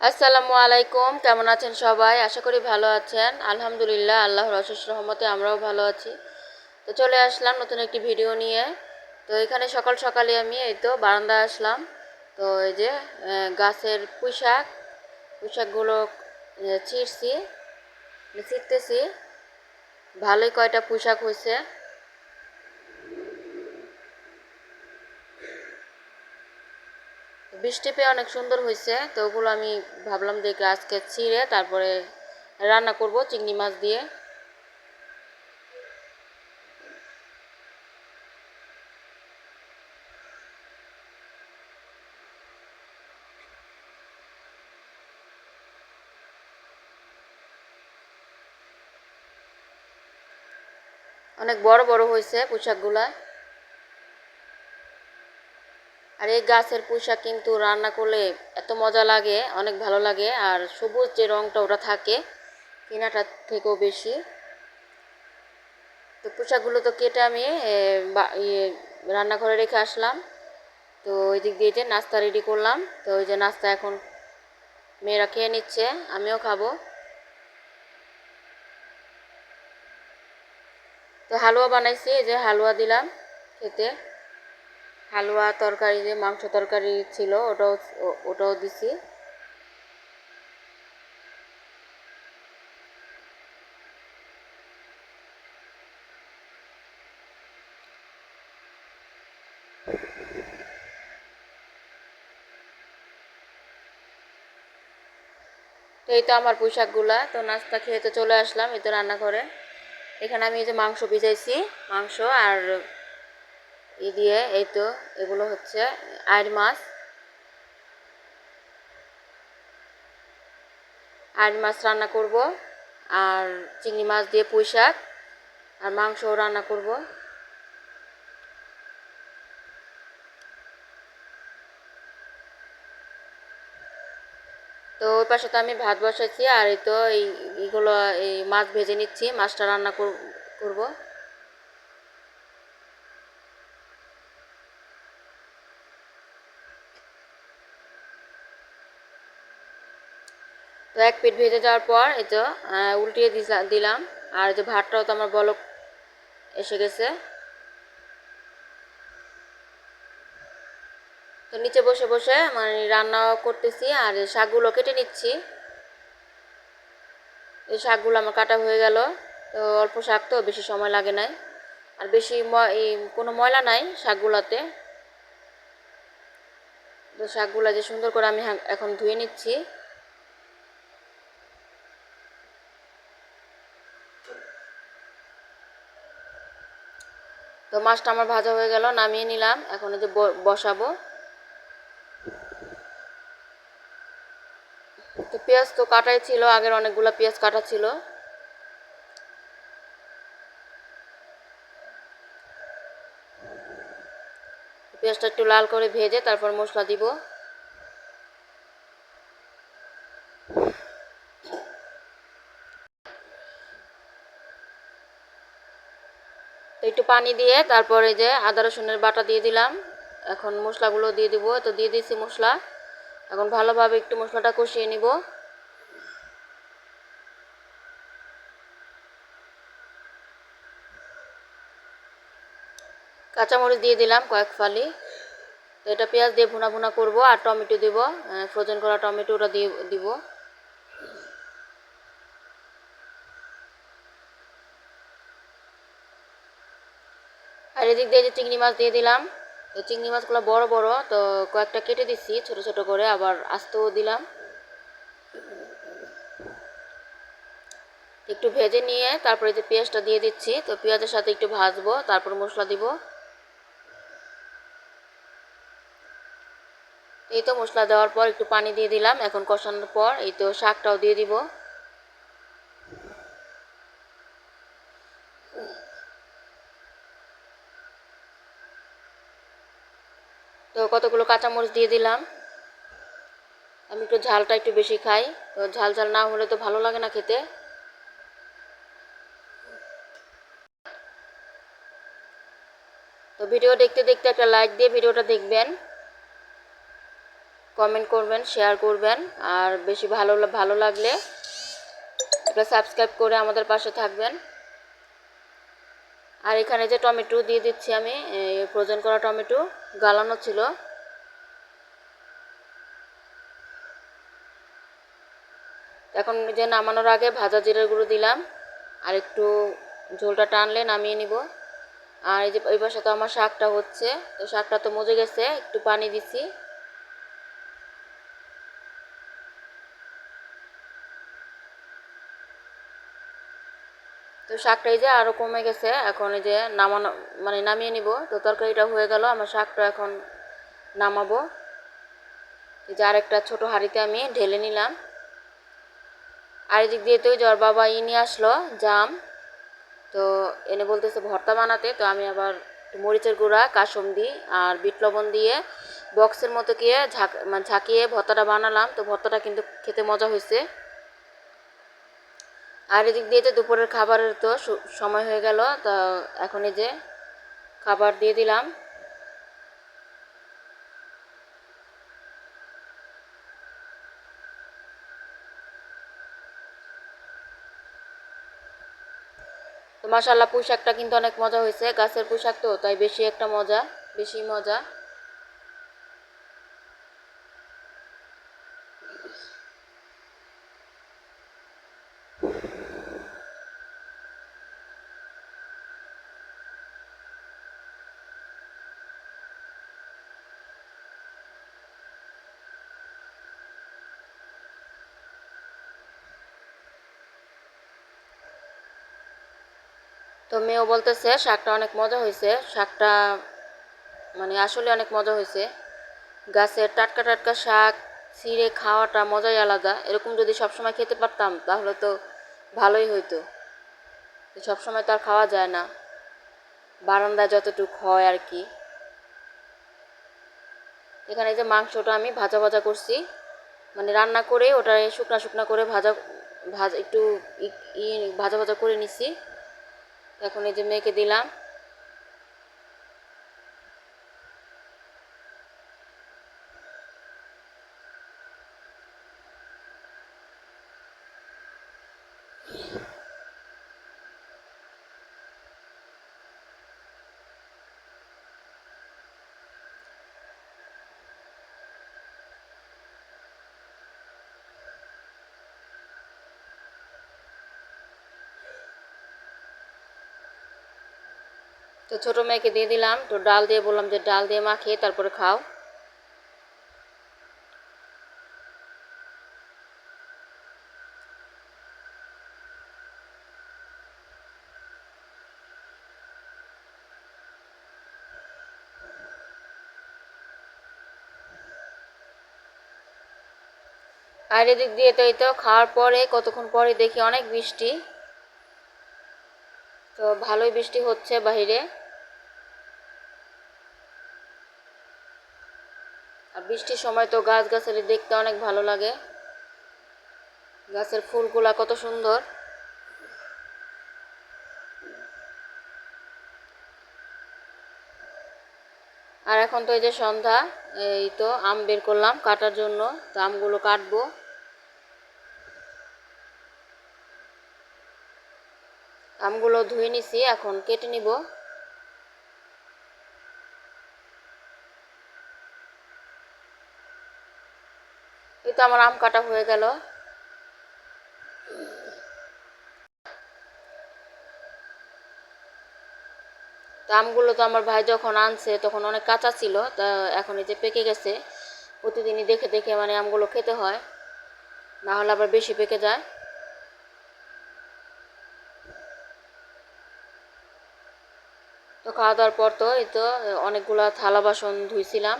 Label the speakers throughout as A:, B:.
A: আসসালামু আলাইকুম কেমন আছেন সবাই? আশা করি ভালো আছেন। আলহামদুলিল্লাহ আল্লাহর অশেষ রহমতে আমরাও ভালো আছি। তো চলে আসলাম নতুন একটি ভিডিও নিয়ে। তো এখানে সকাল সকালে আমি এই তো বারান্দায় আসলাম। তো এই যে গাছের পুঁইশাক পুঁইশাকগুলো আহ, ছিঁড়ছি মানে ছিঁড়তেছি। ভালোই কয়টা পোশাক হয়েছে বৃষ্টি পেয়ে অনেক সুন্দর হয়েছে, তো ওগুলো আমি ভাবলাম দেখে আজকে ছিঁড়ে তারপরে রান্না করব চিংড়ি মাছ দিয়ে। অনেক বড় বড় হয়েছে পোশাকগুলা। আর এই গাছের পোশাক কিন্তু রান্না করলে এত মজা লাগে, অনেক ভালো লাগে। আর সবুজ যে রঙটা ওটা থাকে কিনাটার থেকেও বেশি। তো পোশাকগুলো তো কেটে আমি ইয়ে রান্নাঘরে রেখে আসলাম। তো ওই দিক দিয়ে যে নাস্তা রেডি করলাম। তো ওই যে নাস্তা এখন মেয়েরা খেয়ে নিচ্ছে, আমিও খাব। তো হালুয়া বানাইছি, এই যে হালুয়া দিলাম খেতে। হালুয়া তরকারি যে মাংস তরকারি ছিল, ওটাও ওটাও দিছি। তো এই তো আমার পোশাকগুলা, তো নাস্তা খেয়ে তো চলে আসলাম এই তো রান্নাঘরে। এখানে আমি এই যে মাংস ভিজাইছি, মাংস আর ই দিয়ে এই তো এগুলো হচ্ছে আইর মাছ। আইর মাছ রান্না করব আর চিংড়ি মাছ দিয়ে পুঁই শাক আর মাংসও রান্না করব। তো ওই পাশে তো আমি ভাত বসাইছি আর এই তো এইগুলো এই মাছ ভেজে নিচ্ছি, মাছটা রান্না কর- করব। তো এক পিঠ ভেজে যাওয়ার পর এই তো উল্টিয়ে দিলাম। আর যে ভাতটাও তো আমার বলক এসে গেছে। তো নিচে বসে বসে মানে রান্না করতেছি আর শাকগুলো কেটে নিচ্ছি। এই শাকগুলো আমার কাটা হয়ে গেল। তো অল্প শাক তো, বেশি সময় লাগে নাই। আর বেশি কোনো ময়লা নাই শাকগুলোতে। তো শাকগুলো যে সুন্দর করে আমি এখন ধুয়ে নিচ্ছি। তো মাছটা আমার ভাজা হয়ে গেল, নামিয়ে নিলাম। এখন যে বসাবো। তো পেঁয়াজ তো কাটাই ছিল, আগের অনেকগুলো পেঁয়াজ কাটা ছিল। পেঁয়াজটা একটু লাল করে ভেজে তারপর মশলা দিব তো একটু পানি দিয়ে তারপরে যে আদা রসুনের বাটা দিয়ে দিলাম। এখন মশলাগুলো দিয়ে দিব। তো দিয়ে দিয়েছি মশলা। এখন ভালোভাবে একটু মশলাটা কষিয়ে নিব। কাঁচামরিচ দিয়ে দিলাম কয়েক ফালি। তো এটা পেঁয়াজ দিয়ে ভুনা ভুনা করব আর টমেটো দিব। ফ্রোজেন করা টমেটো ওটা দিয়ে দিব। আর এদিক দিয়ে যে চিংড়ি মাছ দিয়ে দিলাম, তো চিংড়ি মাছগুলো বড় বড়, তো কয়েকটা কেটে দিচ্ছি ছোট ছোট করে আবার আস্তেও দিলাম। একটু ভেজে নিয়ে তারপরে যে পেঁয়াজটা দিয়ে দিচ্ছি, তো পেঁয়াজের সাথে একটু ভাজবো, তারপর মশলা দিব। এই তো মশলা দেওয়ার পর একটু পানি দিয়ে দিলাম, এখন কষানোর পর এই তো শাকটাও দিয়ে দিব তো কতগুলো কাঁচামরিচ দিয়ে দিলাম। আমি একটু ঝালটা একটু বেশি খাই। তো ঝাল ঝাল না হলে তো ভালো লাগে না খেতে। তো ভিডিও দেখতে দেখতে একটা লাইক দিয়ে ভিডিওটা দেখবেন। কমেন্ট করবেন শেয়ার করবেন। আর বেশি ভালো ভালো লাগলে একটা সাবস্ক্রাইব করে আমাদের পাশে থাকবেন। আর এখানে যে টমেটো দিয়ে দিচ্ছি আমি ফ্রোজেন করা টমেটো গালানো ছিল। এখন যে নামানোর আগে ভাজা জিরের গুঁড়ো দিলাম, আর একটু ঝোলটা টানলে নামিয়ে নিব। আর এই যে, এই পাশে তো আমার শাকটা হচ্ছে, তো শাকটা তো মজে গেছে, একটু পানি দিছি। তো শাকটা এই যে আরও কমে গেছে, এখন এই যে নামানো মানে নামিয়ে নিব। তো তরকারিটা হয়ে গেল, আমার শাকটা এখন নামাবো। এই যে আরেকটা ছোটো হাঁড়িতে আমি ঢেলে নিলাম। আর এদিক দিয়ে তো জ্বর বাবা ই নিয়ে আসলো, জাম। তো এনে বলতেছে ভর্তা বানাতে, তো আমি আবার মরিচের গুঁড়া কাসম দিই আর বিট লবণ দিয়ে বক্সের মতো গিয়ে ঝাঁক মানে ঝাঁকিয়ে ভর্তাটা বানালাম। তো ভর্তাটা কিন্তু খেতে মজা হয়েছে। আর এদিক দিয়ে তো দুপুরের খাবারের তো সময় হয়ে গেল, তো এখন এই যে খাবার দিয়ে দিলাম। তো মাসাল্লাহ পোশাকটা কিন্তু অনেক মজা হয়েছে, গাছের পোশাক তো, তাই বেশি একটা মজা, বেশি মজা। তো মেয়েও বলতেছে, শাকটা অনেক মজা হয়েছে শাকটা মানে আসলে অনেক মজা হয়েছে গাছের টাটকা টাটকা শাক, ছিঁড়ে খাওয়াটা মজাই আলাদা। এরকম যদি সবসময় খেতে পারতাম, তাহলে তো ভালোই হইতো। সবসময় তো আর খাওয়া যায় না। বারান্দায় যতটুক হয় আর কি। এখানে যে মাংসটা আমি ভাজা ভাজা করছি। মানে রান্না করে ওটা শুকনা শুকনা করে ভাজা ভাজা, একটু ভাজা ভাজা করে নিছি। এখন এই যে মেখে দিলাম। তো ছোটো মেয়েকে দিয়ে দিলাম। তো ডাল দিয়ে বললাম যে ডাল দিয়ে মাখিয়ে তারপরে খাও। আর এদিক দিয়ে তো এই তো খাওয়ার পরে, কতক্ষণ পরে দেখি অনেক বৃষ্টি। তো ভালোই বৃষ্টি হচ্ছে বাহিরে। আর বৃষ্টির সময় তো গাছ গাছালি দেখতে অনেক ভালো লাগে। গাছের ফুলগুলা কত সুন্দর। আর এখন তো এই যে সন্ধ্যা, এই তো আম বের করলাম কাটার জন্য। তো আমগুলো কাটবো। আমগুলো ধুয়ে নিছি, এখন কেটে নিব। এই তো আমার আম কাটা হয়ে গেল। আমগুলো তো আমার ভাই যখন আনছে, তখন অনেক কাঁচা ছিল, তা এখন এই যে পেকে গেছে। প্রতিদিনই দেখে দেখে মানে আমগুলো খেতে হয়। না হলে আবার বেশি পেকে যায়। তো খাওয়া দাওয়ার পর তো এই তো অনেকগুলো থালা বাসন ধুইছিলাম।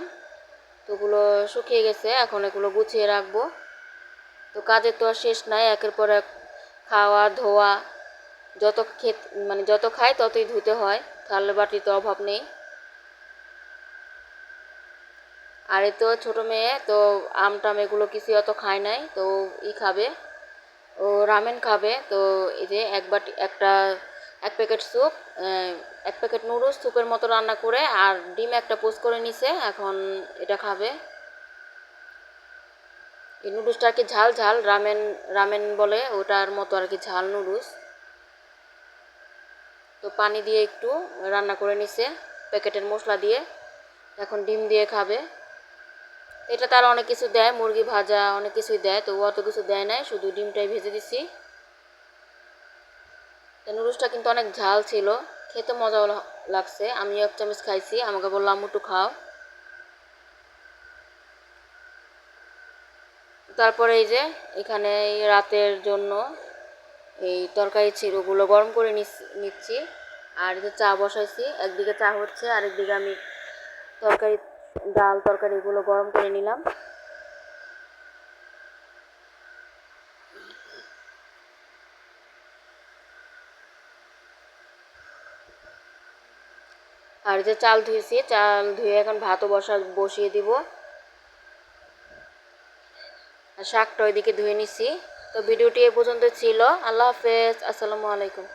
A: তো ওগুলো শুকিয়ে গেছে, এখন এগুলো গুছিয়ে রাখব। তো কাজের তো আর শেষ নাই, একের পর এক খাওয়া, ধোয়া, যত খেত মানে যত খাই ততই ধুতে হয় থালে বাটির তো অভাব নেই। আর এ তো ছোটো মেয়ে, তো আম টাম এগুলো কিছু অত খায় নাই, তো ই খাবে। ও রামেন খাবে, তো এই যে এক বাটি, একটা এক প্যাকেট স্যুপ এক প্যাকেট নুডলস স্যুপের মতো রান্না করে আর ডিম একটা পোস্ট করে নিছে, এখন এটা খাবে। এই নুডলসটা আর কি ঝাল ঝাল রামেন রামেন বলে, ওটার মতো আর কি ঝাল নুডলস তো পানি দিয়ে একটু রান্না করে নিছে, প্যাকেটের মশলা দিয়ে, এখন ডিম দিয়ে খাবে। এটা তার অনেক কিছু দেয়, মুরগি ভাজা অনেক কিছুই দেয়, তো অত কিছু দেয় নাই, শুধু ডিমটাই ভেজে দিছি। তো নুডলসটা কিন্তু অনেক ঝাল ছিল। খেতে মজা লাগছে। আমি এক চামচ খাইছি। আমাকে বললাম একটু খাও। তারপরে এই যে, এখানে রাতের জন্য এই তরকারি ছিল, ওগুলো গরম করে নিচ্ছি। আর যে চা বসাইছি। একদিকে চা হচ্ছে, আরেকদিকে আমি তরকারি ডাল তরকারি এগুলো গরম করে নিলাম। আর যে চাল ধুয়েছি, চাল ধুয়ে এখন ভাতও বসা, বসিয়ে দিব। আর শাকটা ওইদিকে ধুয়ে নিছি। তো ভিডিওটি এ পর্যন্ত ছিল। আল্লাহ হাফেজ। আসসালামু আলাইকুম।